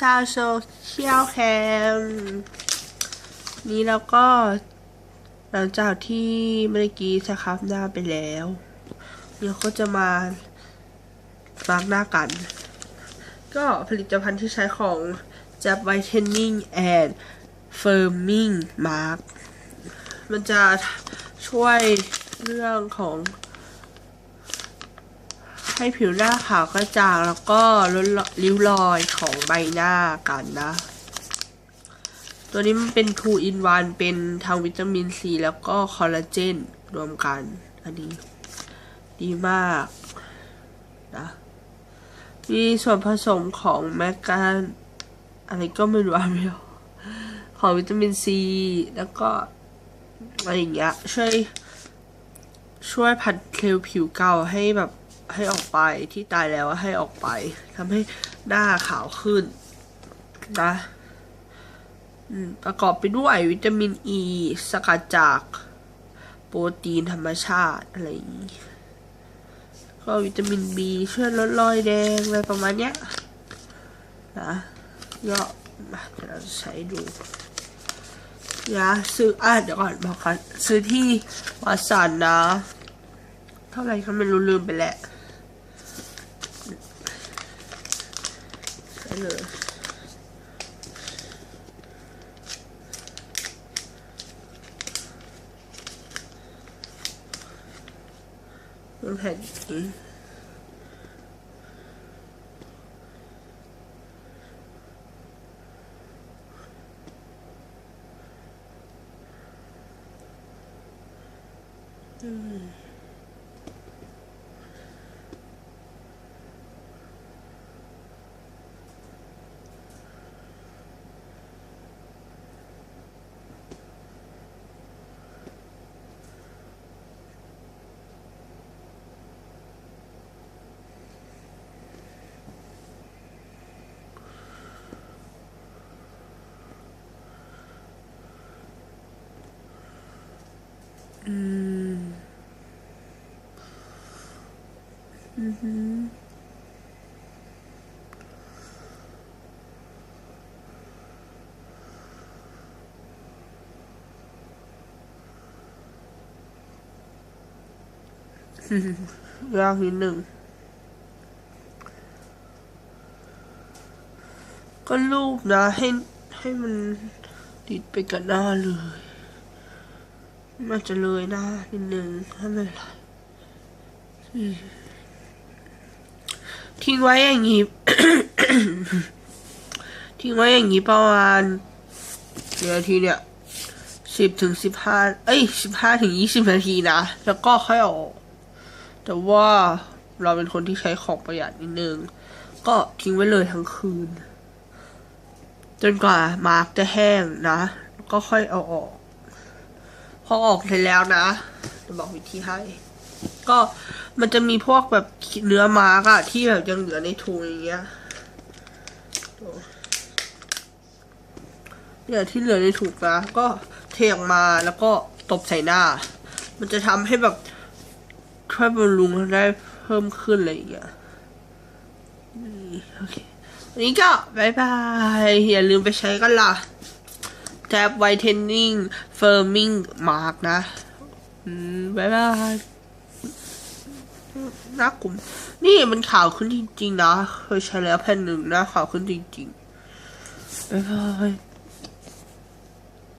ชาวโซเชียลแคมนี้แล้วก็ หลังจากที่เมื่อกี้สครับหน้าไปแล้วเดี๋ยวก็จะมามาร์กหน้ากัน ก็ผลิตภัณฑ์ที่ใช้ของจะไวท์เทนนิ่งแอนด์เฟิร์มิงมาร์กมันจะช่วยเรื่องของ ให้ผิวหน้าขาวกระจ่างแล้วก็ลดริ้วรอยของใบหน้ากันนะ ตัวนี้มันเป็น 2 in 1 เป็นทั้งวิตามินซีแล้วก็คอลลาเจนรวมกัน อันนี้ ดีมากนะมีส่วนผสมของแมกกาอะไรก็ไม่รู้อ่านไม่ออกของวิตามินซี แล้วก็อะไรอย่างเงี้ยช่วยช่วยผัดเคลวผิวเก่าให้แบบ ให้ออกไปที่ตายแล้วให้ออกไปทำให้หน้าขาวขึ้นนะประกอบไปด้วยวิตามินอ e, ีสกัดจาก โปรตีนธรรมชาติ อะไรอย่างนี้ ก็วิตามินบีช่วยลดรอยแดงอะไรประมาณเนี้ยนะก็มาเดี๋ยวเราจะใช้ดูยาซื้ออะเดี๋ยวก่อนบอกก่อนซื้อที่วัดสันนะ เท่าไหร่ก็ไม่รู้ลืมไปแหละ ใช่เลย อือหืออยากนิดหนึ่ง ก็รูปนะ ให้ให้มันติดไปกับหน้าเลย มันจะเลยหน้านิดหนึ่งถ้าไม่เป็นไรอืม ทิ้งไว้อย่างนี้ ทิ้งไว้อย่างนี้ประมาณเดี๋ยวทีเนี่ยสิบถึงสิบห้าเอ้ยสิบห้าถึงยี่สิบนาทีนะ แล้วก็ค่อยอออก แต่ว่าเราเป็นคนที่ใช้ของประหยัดนิดนึง ก็ทิ้งไว้เลยทั้งคืน จนกว่ามาร์กจะแห้งนะ ก็ค่อยเอาออก พอออกเสร็จแล้วนะ จะบอกวิธีให้ ก็มันจะมีพวกแบบเนื้อมากอะที่แบบยังเหลือในถุงอย่างเงี้ยเนี่ยที่เหลือในถุงนะก็เทออกมาแล้วก็ตบใส่หน้า มันจะทำให้แบบช่วยบำรุงได้เพิ่มขึ้นอะไรอย่างเงี้ยนี่โอเควันนี้ก็บายบายอย่าลืมไปใช้กันล่ะแท็บไวท์เทนนิ่งเฟิร์มิงมาร์กนะบายบาย น่ากลุ่ม นี่มันข่าวขึ้นจริงๆนะเคยใช้แล้วแผ่นหนึ่งหน้าขาวขึ้นจริงๆบายบาย